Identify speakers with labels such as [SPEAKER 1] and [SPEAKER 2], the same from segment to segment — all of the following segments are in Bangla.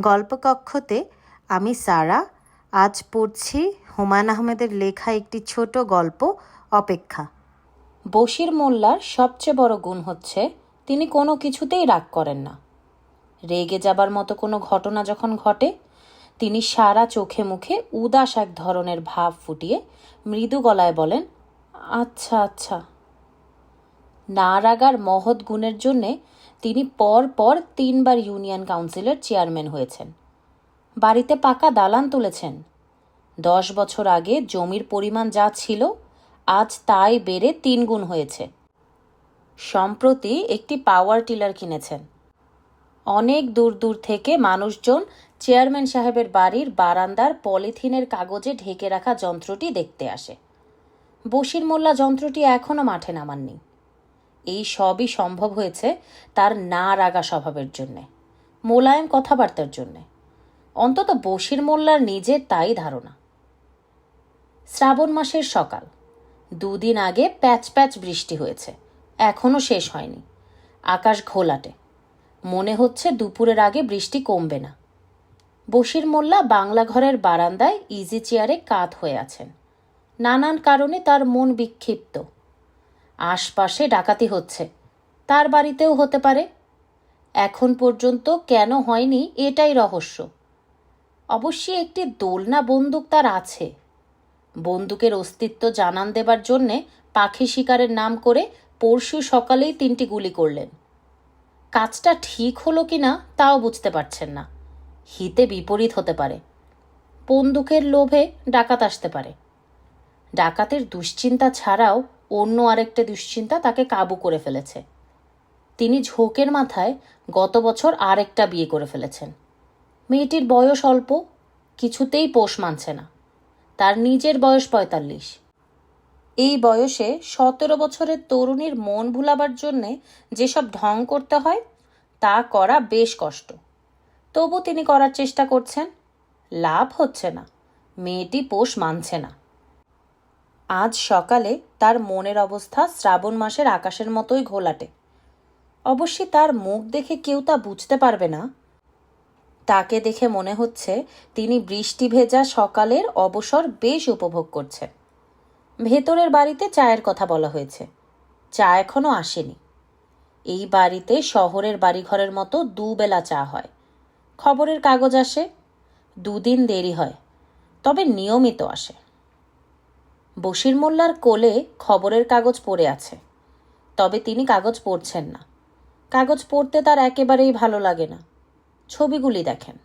[SPEAKER 1] গল্পকক্ষতে আমি সারা, আজ পড়ছি হুমায়ুন আহমেদের লেখা একটি ছোট গল্প, অপেক্ষা।
[SPEAKER 2] বশির মোল্লার সবচেয়ে বড় গুণ হচ্ছে, তিনি কোনো কিছুতেই রাগ করেন না। রেগে যাবার মতো কোনো ঘটনা যখন ঘটে, তিনি সারা চোখে মুখে উদাস এক ধরনের ভাব ফুটিয়ে মৃদু গলায় বলেন আচ্ছা আচ্ছা। না রাগার মহৎ গুণের জন্যে তিনি পর পর তিনবার ইউনিয়ন কাউন্সিলের চেয়ারম্যান হয়েছেন। বাড়িতে পাকা দালান তুলেছেন। দশ বছর আগে জমির পরিমাণ যা ছিল, আজ তাই বেড়ে তিন গুণ হয়েছে। সম্প্রতি একটি পাওয়ার টিলার কিনেছেন। অনেক দূর দূর থেকে মানুষজন চেয়ারম্যান সাহেবের বাড়ির বারান্দার পলিথিনের কাগজে ঢেকে রাখা যন্ত্রটি দেখতে আসে। বশির মোল্লা যন্ত্রটি এখনও মাঠে নামাননি। এই সবই সম্ভব হয়েছে তার না রাগা স্বভাবের জন্যে, মোলায়েম কথাবার্তার জন্যে। অন্তত বশির মোল্লার নিজের তাই ধারণা। শ্রাবণ মাসের সকাল। দুদিন আগে প্যাচ প্যাচ বৃষ্টি হয়েছে। এখনও শেষ হয়নি। আকাশ ঘোলাটে। মনে হচ্ছে দুপুরের আগে বৃষ্টি কমবে না। বশির মোল্লা বাংলা ঘরের বারান্দায় ইজি চেয়ারে কাত হয়ে আছেন। নানান কারণে তার মন বিক্ষিপ্ত। আশপাশে ডাকাতি হচ্ছে। তার বাড়িতেও হতে পারে। এখন পর্যন্ত কেন হয়নি এটাই রহস্য। অবশ্যই একটি দোলনা বন্দুক তার আছে। বন্দুকের অস্তিত্ব জানান দেবার জন্যে পাখি শিকারের নাম করে পরশু সকালেই তিনটি গুলি করলেন। কাজটা ঠিক হলো কি না তাও বুঝতে পারছেন না। হিতে বিপরীত হতে পারে। বন্দুকের লোভে ডাকাত আসতে পারে। ডাকাতের দুশ্চিন্তা ছাড়াও অন্য আরেকটা দুশ্চিন্তা তাকে কাবু করে ফেলেছে। তিনি ঝোঁকের মাথায় গত বছর আরেকটা বিয়ে করে ফেলেছেন। মেয়েটির বয়স অল্প, কিছুতেই পোষ মানছে না। তার নিজের বয়স পঁয়তাল্লিশ। এই বয়সে সতেরো বছরের তরুণীর মন ভুলাবার জন্যে যেসব ঢং করতে হয়, তা করা বেশ কষ্ট। তবু তিনি করার চেষ্টা করছেন। লাভ হচ্ছে না। মেয়েটি পোষ মানছে না। আজ সকালে তার মনের অবস্থা শ্রাবণ মাসের আকাশের মতোই ঘোলাটে। অবশ্যই তার মুখ দেখে কেউ তা বুঝতে পারবে না। তাকে দেখে মনে হচ্ছে তিনি বৃষ্টি ভেজা সকালের অবসর বেশ উপভোগ করছেন। ভেতরের বাড়িতে চায়ের কথা বলা হয়েছে। চা এখনও আসেনি। এই বাড়িতে শহরের বাড়িঘরের মতো দুবেলা চা হয়। খবরের কাগজ আসে। দুদিন দেরি হয়, তবে নিয়মিত আসে। বশির মোল্লার কোলে খবরের কাগজ পড়ে আছে। তবে তিনি কাগজ পড়ছেন না। কাগজ পড়তে তার একেবারেই ভালো লাগে না। ছবিগুলি দেখেন।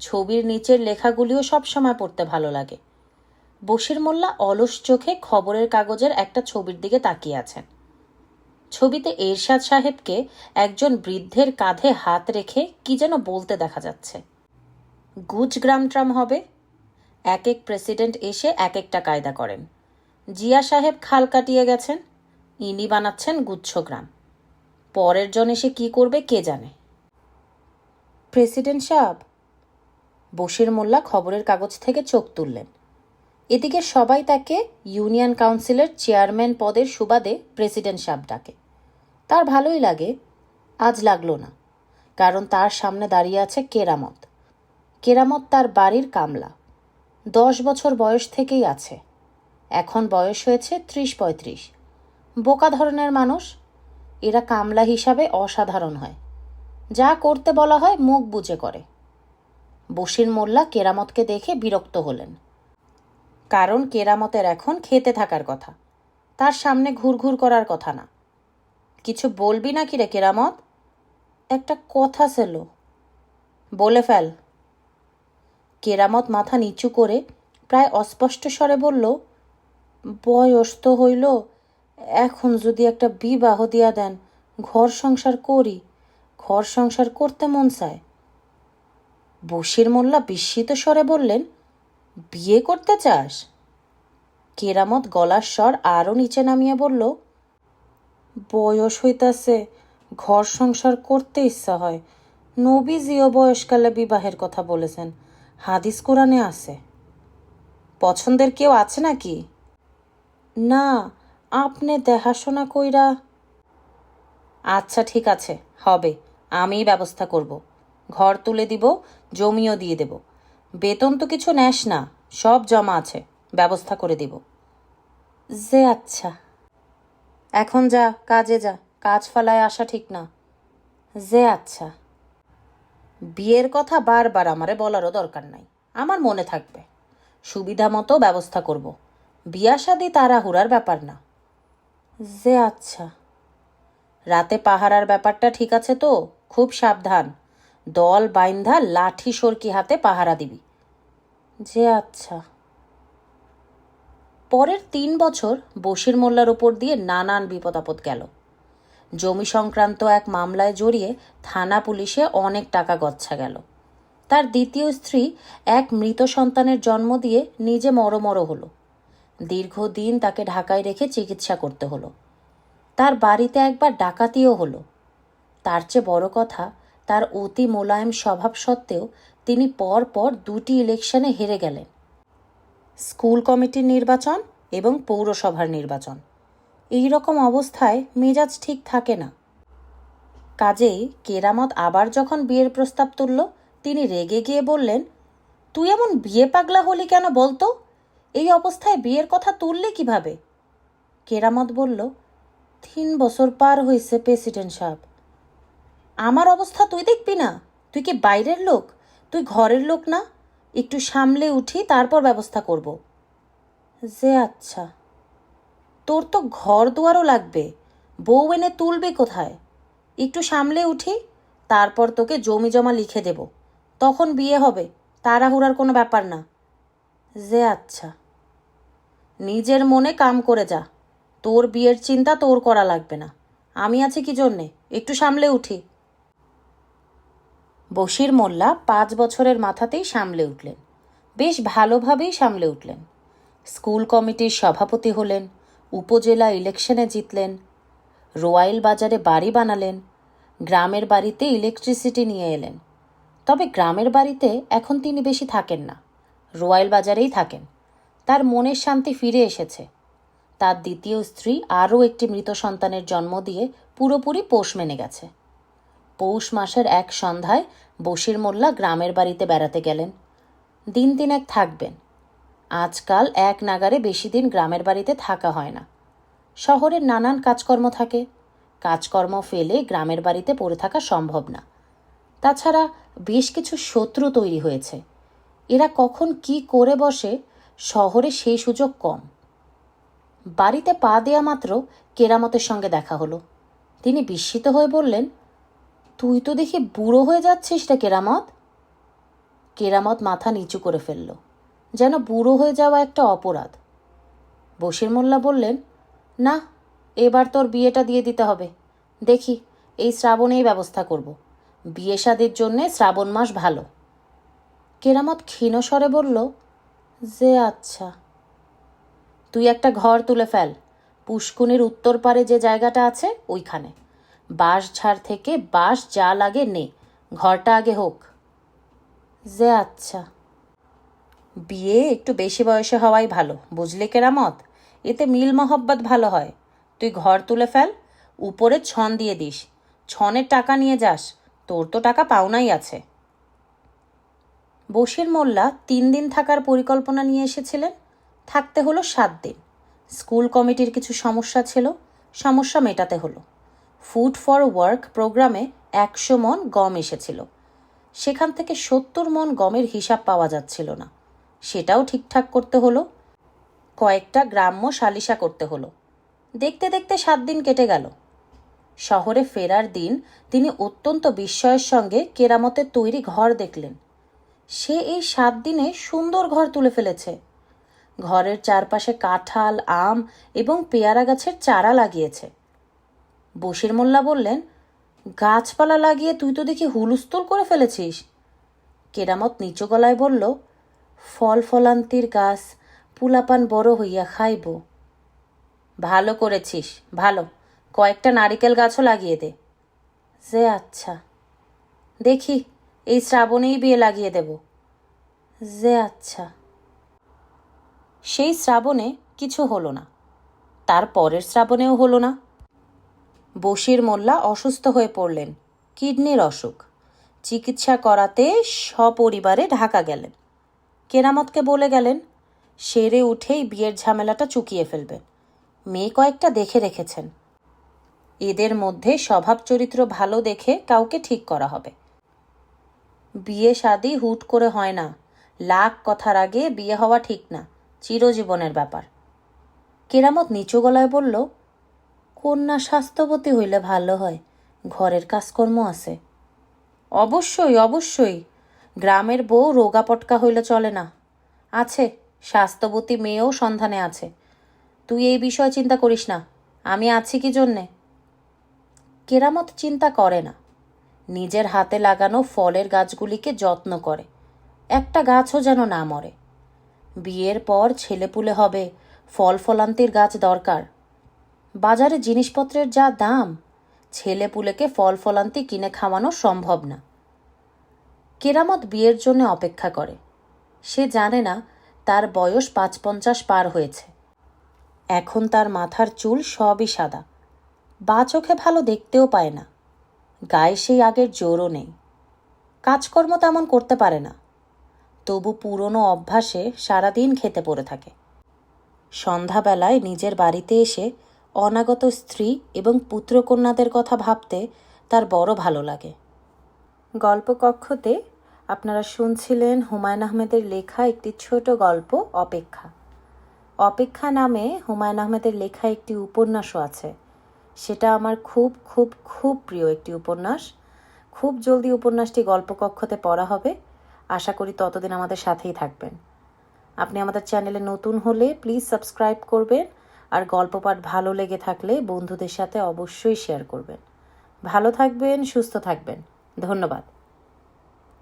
[SPEAKER 2] ছবির নিচের লেখাগুলিও সবসময় পড়তে ভালো লাগে। বশির মোল্লা অলস চোখে খবরের কাগজের একটা ছবির দিকে তাকিয়ে আছেন। ছবিতে এরশাদ সাহেবকে একজন বৃদ্ধের কাঁধে হাত রেখে কি যেন বলতে দেখা যাচ্ছে। গুজগ্রাম ট্রাম হবে? এক এক প্রেসিডেন্ট এসে এক একটা কায়দা করেন। জিয়া সাহেব খাল কাটিয়ে গেছেন, ইনি বানাচ্ছেন গুচ্ছগ্রাম পরের জন এসে কি করবে কে জানে? প্রেসিডেন্ট সাহেব, বশির মোল্লা খবরের কাগজ থেকে চোখ তুললেন। এদিকে সবাই তাকে ইউনিয়ন কাউন্সিলের চেয়ারম্যান পদের সুবাদে প্রেসিডেন্ট সাহেব ডাকে। তার ভালোই লাগে, আজ লাগল না, কারণ তার সামনে দাঁড়িয়ে আছে কেরামত। কেরামত তার বাড়ির কামলা। দশ বছর বয়স থেকেই আছে। এখন বয়স হয়েছে ত্রিশ পঁয়ত্রিশ। বোকা ধরনের মানুষ। এরা কামলা হিসাবে অসাধারণ হয়। যা করতে বলা হয় মুখ বুঝে করে। বসির মোল্লা কেরামতকে দেখে বিরক্ত হলেন। কারণ কেরামতের এখন খেতে থাকার কথা। তার সামনে ঘুরঘুর করার কথা না। কিছু বলবি না কি রে কেরামত? একটা কথা ছিল বলে ফেল। কেরামত মাথা নিচু করে প্রায় অস্পষ্ট স্বরে বলল, বয়স তো হইল, এখন যদি একটা বিবাহ দিয়া দেন, ঘর সংসার করি, ঘর সংসার করতে মন চায়? বসির মোল্লা বিস্মিত স্বরে বললেন, বিয়ে করতে চাস? কেরামত গলার স্বর আরও নিচে নামিয়ে বলল, বয়স হইতাছে, ঘর সংসার করতে ইচ্ছা হয়। নবীজিও বয়সকালে বিবাহের কথা বলেছেন। হাদিস কোরআনে আছে। পছন্দের কেউ আছে নাকি? না, আপনি দেখাশোনা কইরা আচ্ছা ঠিক আছে, হবে, আমিই ব্যবস্থা করব। ঘর তুলে দিব, জমিও দিয়ে দেব। বেতন তো কিছু নেস না, সব জমা আছে, ব্যবস্থা করে দিব। যে আচ্ছা। এখন যা, কাজে যা, কাজ ফালায় আসা ঠিক না। যে আচ্ছা। বিয়ের কথা বারবার আমারে বলারও দরকার নাই। আমার মনে থাকবে। সুবিধা মতো ব্যবস্থা করব। বিয়া শাদি তাড়াহুড়ার ব্যাপার না। যে আচ্ছা। রাতে পাহারার ব্যাপারটা ঠিক আছে তো? খুব সাবধান। দল বাইন্ধা লাঠি সরকি হাতে পাহারা দিবি। যে আচ্ছা। পরের তিন বছর বশির মোল্লার উপর দিয়ে নানান বিপদ আপদ গেল। জমি সংক্রান্ত এক মামলায় জড়িয়ে থানা পুলিশে অনেক টাকা গচ্ছা গেল। তার দ্বিতীয় স্ত্রী এক মৃত সন্তানের জন্ম দিয়ে নিজে মরমর হলো। দীর্ঘদিন তাকে ঢাকায় রেখে চিকিৎসা করতে হলো। তার বাড়িতে একবার ডাকাতিও হলো। তার চেয়ে বড় কথা, তার অতি মোলায়েম স্বভাব সত্ত্বেও তিনি পর পর দুটি ইলেকশনে হেরে গেলেন। স্কুল কমিটির নির্বাচন এবং পৌরসভার নির্বাচন। এই রকম অবস্থায় মেজাজ ঠিক থাকে না। কাজেই কেরামত আবার যখন বিয়ের প্রস্তাব তুলল, তিনি রেগে গিয়ে বললেন, তুই এমন বিয়ে পাগলা হলি কেন বলতো? এই অবস্থায় বিয়ের কথা তুললে কীভাবে? কেরামত বলল, তিন বছর পার হয়েছে প্রেসিডেন্ট সাহেব। আমার অবস্থা তুই দেখবি না? তুই কি বাইরের লোক? তুই ঘরের লোক না? একটু সামলে উঠি, তারপর ব্যবস্থা করব। যে আচ্ছা। তোর তো ঘর দুয়ারও লাগবে। বউ এনে তুলবে কোথায়? একটু সামলে উঠি, তারপর তোকে জমি জমা লিখে দেব। তখন বিয়ে হবে, তাড়াহুড়ার কোনো ব্যাপার না। যে আচ্ছা। নিজের মনে কাম করে যা। তোর বিয়ের চিন্তা তোর করা লাগবে না। আমি আছি কি জন্যে? একটু সামলে উঠি। বশির মোল্লা পাঁচ বছরের মাথাতেই সামলে উঠলেন। বেশ ভালোভাবেই সামলে উঠলেন। স্কুল কমিটির সভাপতি হলেন উপজেলা ইলেকশনে জিতলেন। রোয়াইল বাজারে বাড়ি বানালেন। গ্রামের বাড়িতে ইলেকট্রিসিটি নিয়ে এলেন। তবে গ্রামের বাড়িতে এখন তিনি বেশি থাকেন না। রোয়াইল বাজারেই থাকেন। তার মনের শান্তি ফিরে এসেছে। তার দ্বিতীয় স্ত্রী আরও একটি মৃত সন্তানের জন্ম দিয়ে পুরোপুরি পোষ মেনে গেছে। পৌষ মাসের এক সন্ধ্যায় বশির মোল্লা গ্রামের বাড়িতে বেড়াতে গেলেন। দিন তিনেক থাকবেন। আজকাল এক নাগারে বেশি দিন গ্রামের বাড়িতে থাকা হয় না। শহরের নানান কাজকর্ম থাকে। কাজকর্ম ফেলে গ্রামের বাড়িতে পড়ে থাকা সম্ভব না। তাছাড়া বেশ কিছু শত্রু তৈরি হয়েছে। এরা কখন কি করে বসে, শহরে সেই সুযোগ কম। বাড়িতে পা দেয়া মাত্র কেরামতের সঙ্গে দেখা হলো। তিনি বিস্মিত হয়ে বললেন, তুই তো দেখি বুড়ো হয়ে যাচ্ছিস রে কেরামত? কেরামত মাথা নিচু করে ফেলল। যেন বুড়ো হয়ে যাওয়া একটা অপরাধ। বসির মোল্লা বললেন, না, এবার তোর বিয়েটা দিয়ে দিতে হবে। দেখি, এই শ্রাবণেই ব্যবস্থা করব। বিয়ে সাদের জন্যে শ্রাবণ মাস ভালো। কেরামত ক্ষীণস্বরে বলল, যে আচ্ছা। তুই একটা ঘর তুলে ফেল। পুষ্কুনির উত্তর পারে যে জায়গাটা আছে, ওইখানে। বাঁশ ঝাড় থেকে বাঁশ যা লাগে নে। ঘরটা আগে হোক। যে আচ্ছা। বিয়ে একটু বেশি বয়সে হওয়াই ভালো, বুঝলে কেরামত? এতে মিল মহব্বত ভালো হয়। তুই ঘর তুলে ফেল, উপরে ছন দিয়ে দিস। ছনের টাকা নিয়ে যাস, তোর তো টাকা পাওনাই আছে। বসির মোল্লা তিন দিন থাকার পরিকল্পনা নিয়ে এসেছিলেন, থাকতে হলো সাত দিন। স্কুল কমিটির কিছু সমস্যা ছিল, সমস্যা মেটাতে হলো। ফুড ফর ওয়ার্ক প্রোগ্রামে একশো মন গম এসেছিল। সেখান থেকে সত্তর মন গমের হিসাব পাওয়া যাচ্ছিল না। সেটাও ঠিকঠাক করতে হলো। কয়েকটা গ্রাম্য সালিশা করতে হলো। দেখতে দেখতে সাত দিন কেটে গেল। শহরে ফেরার দিন তিনি অত্যন্ত বিস্ময়ের সঙ্গে কেরামতের তৈরি ঘর দেখলেন। সে এই সাত দিনে সুন্দর ঘর তুলে ফেলেছে। ঘরের চারপাশে কাঁঠাল, আম এবং পেয়ারা গাছের চারা লাগিয়েছে। বশির মোল্লা বললেন, গাছপালা লাগিয়ে তুই তো দেখি হুলুস্থুল করে ফেলেছিস। কেরামত নিচু গলায় বলল ফল ফলান্তির গাছ, পুলাপান বড় হইয়া খাইব। ভালো করেছিস, ভালো। কয়েকটা নারিকেল গাছও লাগিয়ে দে। যে আচ্ছা। দেখি, এই শ্রাবণেই বিয়ে লাগিয়ে দেব। যে আচ্ছা। সেই শ্রাবণে কিছু হলো না। তার পরের শ্রাবণেও হলো না। বশির মোল্লা অসুস্থ হয়ে পড়লেন। কিডনির অসুখ। চিকিৎসা করাতে সপরিবারে ঢাকা গেলেন। কেরামতকে বলে গেলেন, সেরে উঠেই বিয়ের ঝামেলাটা চুকিয়ে ফেলবেন। মেয়ে কয়েকটা দেখে রেখেছেন। এদের মধ্যে স্বভাব চরিত্র ভালো দেখে কাউকে ঠিক করা হবে। বিয়ে শাদি হুট করে হয় না। লাখ কথার আগে বিয়ে হওয়া ঠিক না। চিরজীবনের ব্যাপার। কেরামত নিচু গলায় বলল, কন্যা স্বাস্থ্যবতী হইলে ভালো হয়। ঘরের কাজকর্ম আছে। অবশ্যই অবশ্যই। গ্রামের বউ রোগা পটকা হইলে চলে না। আছে, স্বাস্থ্যবতী মেয়েও সন্ধানে আছে। তুই এই বিষয়ে চিন্তা করিস না, আমি আছি কি জন্যে? কেরামত চিন্তা করে না। নিজের হাতে লাগানো ফলের গাছগুলিকে যত্ন করে। একটা গাছও যেন না মরে। বিয়ের পর ছেলেপুলে হবে, ফল ফলান্তির গাছ দরকার। বাজারে জিনিসপত্রের যা দাম, ছেলেপুলেকে ফল ফলান্তি কিনে খাওয়ানো সম্ভব না। কেরামত বিয়ের জন্য অপেক্ষা করে। সে জানে না তার বয়স পাঁচ পঞ্চাশ পার হয়েছে। এখন তার মাথার চুল সবই সাদা। বা চোখে ভালো দেখতেও পায় না। গায়ে সেই আগের জোরও নেই। কাজকর্ম তেমন করতে পারে না। তবু পুরনো অভ্যাসে সারাদিন খেতে পড়ে থাকে। সন্ধ্যাবেলায় নিজের বাড়িতে এসে অনাগত স্ত্রী এবং পুত্রকন্যাদের কথা ভাবতে তার বড় ভালো লাগে। গল্পকক্ষতে আপনারা শুনছিলেন হুমায়ুন আহমেদের লেখা একটি ছোট গল্প, অপেক্ষা। অপেক্ষা নামে হুমায়ুন আহমেদের লেখা একটি উপন্যাসও আছে। সেটা আমার খুব খুব খুব প্রিয় একটি উপন্যাস। খুব জলদি উপন্যাসটি গল্পকক্ষতে পড়া হবে। আশা করি ততদিন আমাদের সাথেই থাকবেন। আপনি আমাদের চ্যানেলে নতুন হলে প্লিজ সাবস্ক্রাইব করবেন আর গল্প পাঠ ভালো লেগে থাকলে বন্ধুদের সাথে অবশ্যই শেয়ার করবেন। ভালো থাকবেন, সুস্থ থাকবেন। ধন্যবাদ।